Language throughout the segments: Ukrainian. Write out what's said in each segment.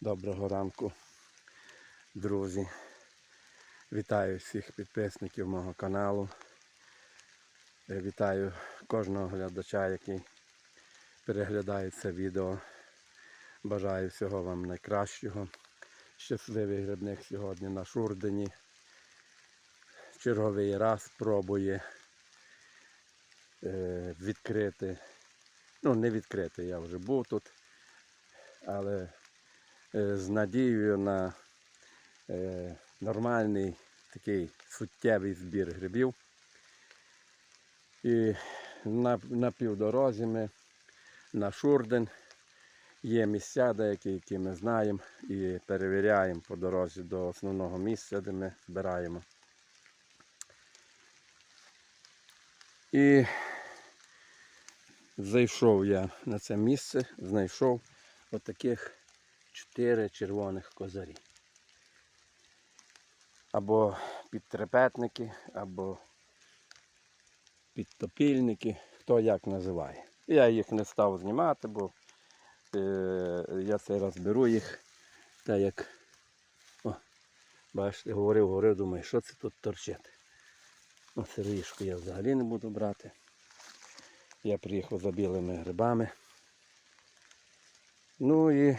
Доброго ранку, друзі. Вітаю всіх підписників мого каналу. Е, Вітаю кожного глядача, який переглядає це відео. Бажаю всього вам найкращого. Щасливий грибник сьогодні на Шурдені. Черговий раз пробує е, відкрити. Ну, не відкрити, я вже був тут, але з надією на е, нормальний такий суттєвий збір грибів. І на, на півдорозі ми на Шурден є місця деякі, які ми знаємо, і перевіряємо по дорозі до основного місця, де ми збираємо. І зайшов я на це місце, знайшов отаких чотири червоних козарі. Або підтрепетники, або підтопільники, хто як називає. Я їх не став знімати, бо е, я цей раз беру їх так як, о, бачите, говорив, говорив, думаю, що це тут торчить. Ну, я взагалі не буду брати. Я приїхав за білими грибами. Ну і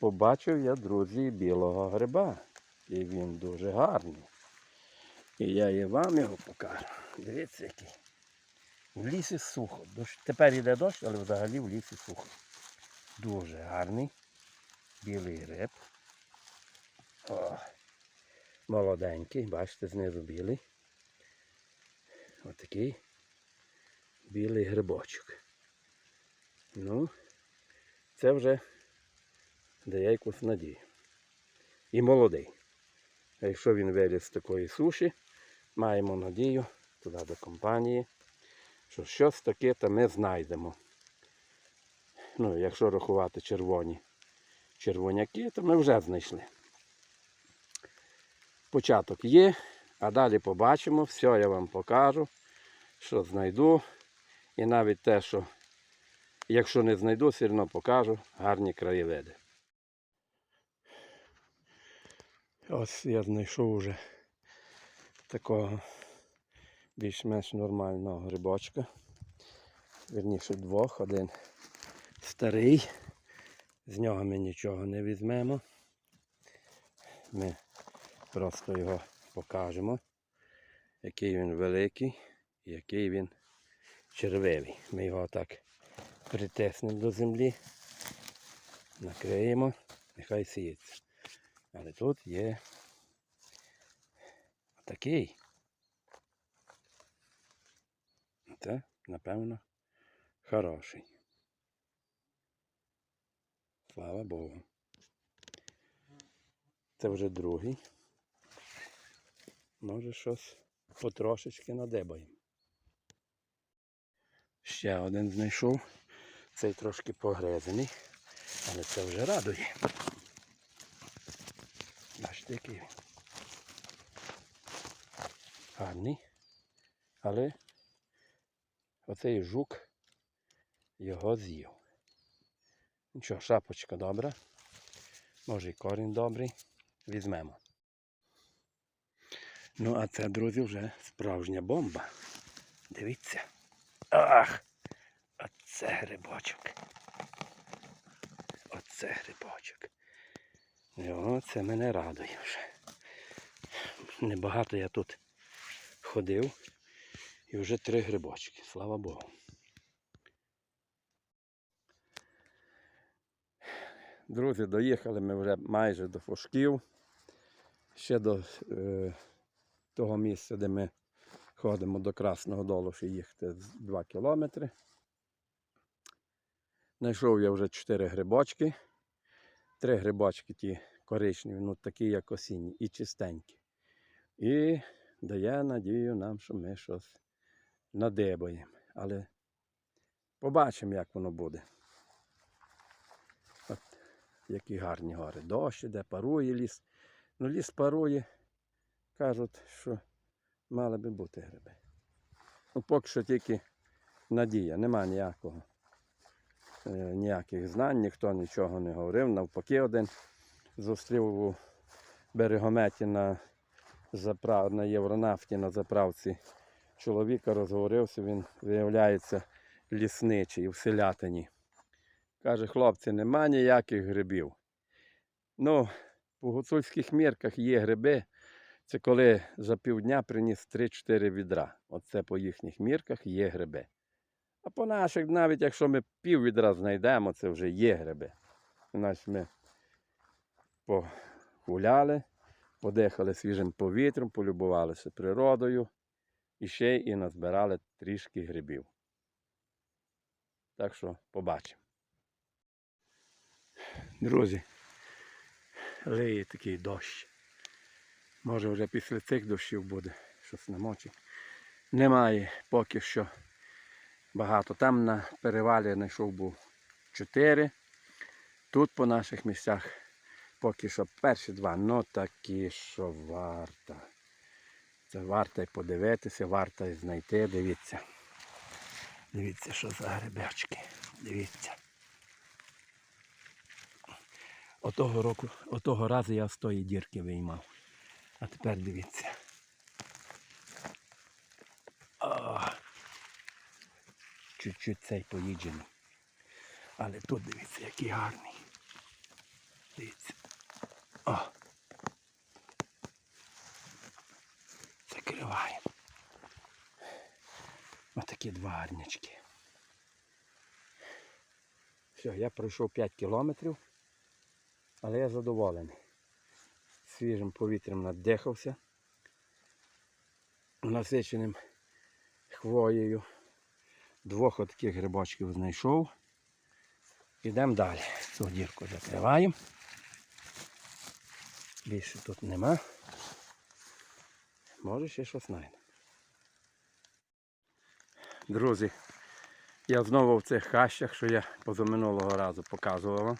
побачив я, друзі, білого гриба. І він дуже гарний. І я і вам його покажу. Дивіться який. В лісі сухо. Тепер йде дощ, але взагалі в лісі сухо. Дуже гарний. Білий гриб. О, молоденький, бачите, знизу білий. Отакий білий грибочок. Ну, це вже дає якусь надію. І молодий. А якщо він виліз з такої суші, маємо надію туди до компанії, що щось таке то ми знайдемо. Ну, якщо рахувати червоні червоняки, то ми вже знайшли. Початок є, а далі побачимо, все я вам покажу, що знайду. І навіть те, що якщо не знайду, все одно покажу гарні краєвиди. Ось я знайшов вже такого більш-менш нормального грибочка. Вірніше двох, один старий. З нього ми нічого не візьмемо. Ми просто його покажемо, який він великий і який він червивий. Ми його так притиснемо до землі, накриємо, нехай сіється. Але тут є такий. Це, напевно, хороший. Слава Богу. Це вже другий. Може щось потрошечки надебаємо. Ще один знайшов. Цей трошки погрезаний, але це вже радує. Бачите, який він. Гарний. Але оцей жук його з'їв. Нічого, шапочка добра. Може і корінь добрий. Візьмемо. Ну, а це, друзі, вже справжня бомба. Дивіться. Ах! Оце грибочок. Оце грибочок. О, це мене радує вже. Небагато я тут ходив. І вже три грибочки, слава Богу. Друзі, доїхали ми вже майже до Фошків. Ще до е, того місця, де ми ходимо до Красного Долу, ще їхати 2 кілометри. Знайшов я вже 4 грибочки. Три грибочки ті коричневі, ну такі, як осінні, і чистенькі. І дає надію нам, що ми щось надибаємо. Але побачимо, як воно буде. От які гарні гори. Дощ іде, парує ліс. Ну ліс парує. Кажуть, що мали би бути гриби. Ну, поки що тільки надія, нема ніякого ніяких знань, ніхто нічого не говорив. Навпаки, один зустрів у берегометі на, заправ... на Євронафті на заправці чоловіка, розговорився, він виявляється лісничий в селятині. Каже, хлопці, нема ніяких грибів. Ну, по гуцульських мірках є гриби. Це коли за півдня приніс 3-4 відра. Оце по їхніх мірках є гриби. А по наших, навіть якщо ми пів відра знайдемо, це вже є гриби. Значить, ми погуляли, подихали свіжим повітрям, полюбувалися природою і ще і назбирали трішки грибів. Так що побачимо. Друзі, лиє такий дощ. Може вже після цих дощів буде щось намочить. Немає поки що багато. Там на перевалі знайшов був 4. Тут по наших місцях поки що перші два, ну такі, що варта. Це варто й подивитися, варто й знайти. Дивіться. Дивіться, що за грибочки. Дивіться. Отого року, отого разу я з тої дірки виймав. А тепер дивіться. О, чуть-чуть цей поїджений. Але тут дивіться, який гарний. Дивіться. О. Закриваємо. Отакі два гарнячки. Все, я пройшов 5 кілометрів, але я задоволений. Свіжим повітрям надихався, насиченим хвоєю. Двох таких грибочків знайшов. Йдемо далі. Цю дірку закриваємо. Більше тут нема. Може ще щось знайде. Друзі, я знову в цих хащах, що я позаминулого разу показував вам.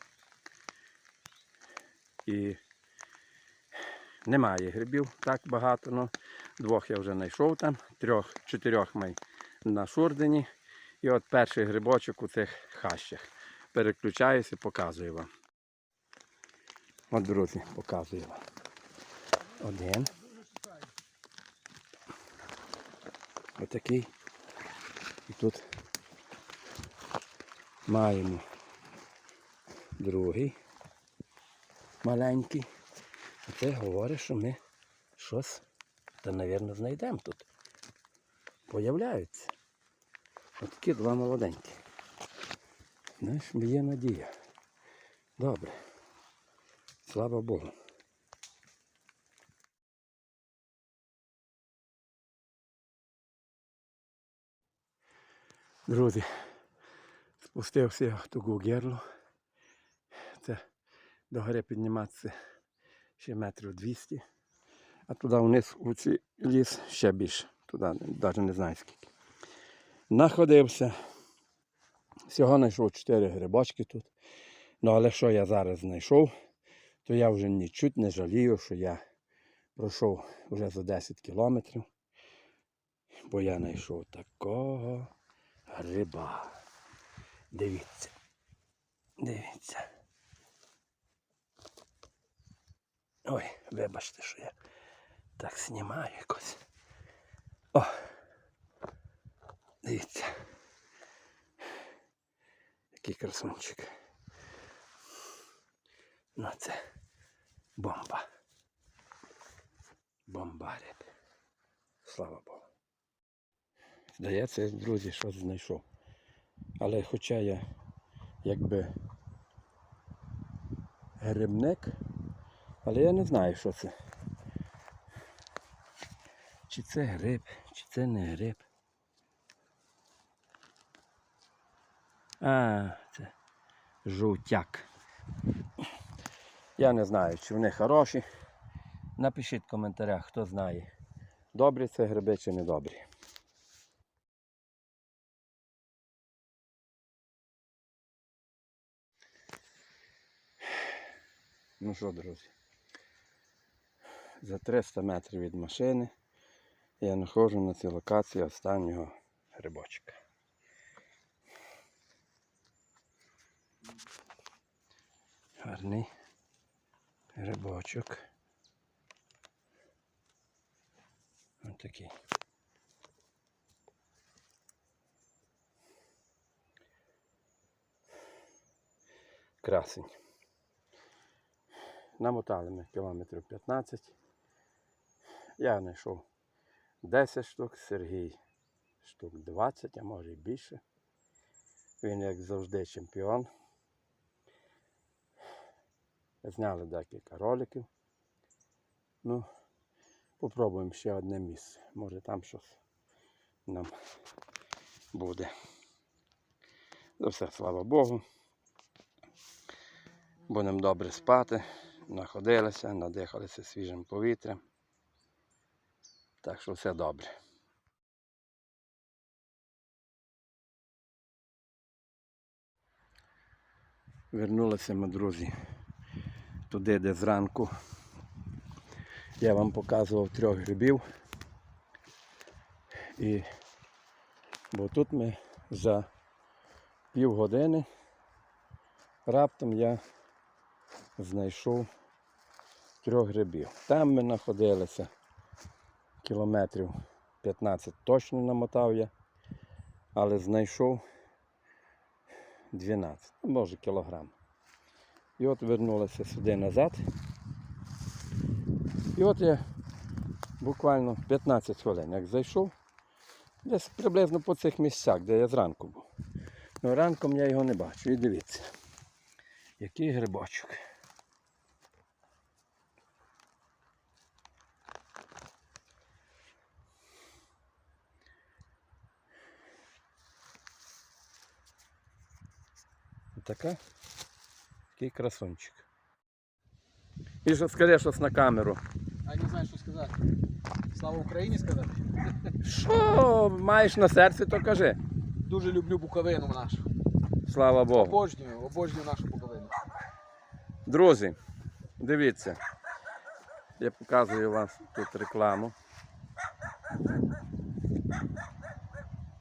І немає грибів так багато, але двох я вже знайшов там, трьох, чотирьох май на Шурдені. І от перший грибочок у цих хащах. Переключаюся, показую вам. От, друзі, показую вам. Один. Отакий. І тут маємо другий маленький. А це говорить, що ми щось, та, мабуть, знайдемо тут. Появляються. Отакі два молоденькі. Знаєш, є надія. Добре. Слава Богу. Друзі, спустився я в ту герлу. Це до гори підніматися ще метрів 200. А туди вниз у цей ліс ще більше. Туди навіть не знаю скільки. Находився. Всього знайшов 4 грибочки тут. Ну але що я зараз знайшов, то я вже нічуть не жалію, що я пройшов вже за 10 кілометрів. Бо я знайшов такого гриба. Дивіться. Дивіться. Ой, вибачте, що я так знімаю якось. О! Дивіться. Який красунчик. Ну це бомба. Бомба риб. Слава Богу. Здається, друзі, щось знайшов. Але хоча я якби грибник, але я не знаю, що це. Чи це гриб, чи це не гриб. А, це жовтяк. Я не знаю, чи вони хороші. Напишіть в коментарях, хто знає, добрі це гриби чи не добрі. Ну що, друзі, за 300 метрів від машини я знаходжу на цій локації останнього грибочка. Гарний грибочок. Ось такий. Красень. Намотали ми кілометрів 15. Я знайшов 10 штук, Сергій штук 20, а може і більше. Він, як завжди, чемпіон. Зняли декілька роликів. Ну, попробуємо ще одне місце. Може там щось нам буде. За все, слава Богу. Будемо добре спати, находилися, надихалися свіжим повітрям. Так що все добре. Вернулися ми, друзі, туди, де зранку. Я вам показував трьох грибів. І бо тут ми за півгодини раптом я знайшов трьох грибів. Там ми знаходилися кілометрів 15 точно намотав я, але знайшов 12, ну, може кілограм. І от вернулися сюди назад. І от я буквально 15 хвилин, як зайшов, десь приблизно по цих місцях, де я зранку був. Ну ранком я його не бачу. І дивіться, який грибочок. Така. Такий красунчик. І що скажи щось на камеру. А не знаю, що сказати. Слава Україні сказати. Що маєш на серці, то кажи. Дуже люблю Буковину нашу. Слава Богу. Обожнюю, обожнюю нашу Буковину. Друзі, дивіться. Я показую вам тут рекламу.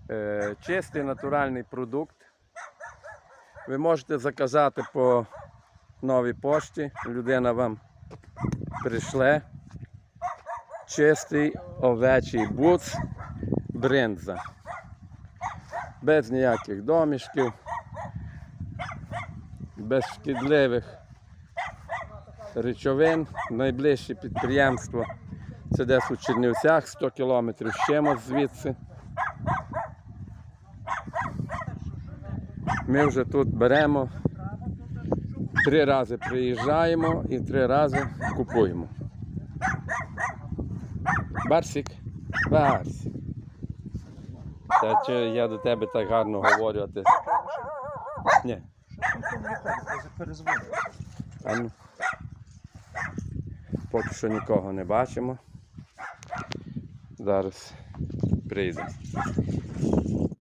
Е, чистий натуральний продукт. Ви можете заказати по новій пошті. Людина вам прийшле. Чистий овечий буц бринза. Без ніяких домішків, без шкідливих речовин. Найближче підприємство це десь у Чернівцях, 100 кілометрів чимось звідси. Ми вже тут беремо, три рази приїжджаємо і три рази купуємо. Барсик, Барсик. Та чи я до тебе так гарно говорю, а ти. Ні. Ну. Поки що нікого не бачимо. Зараз прийде.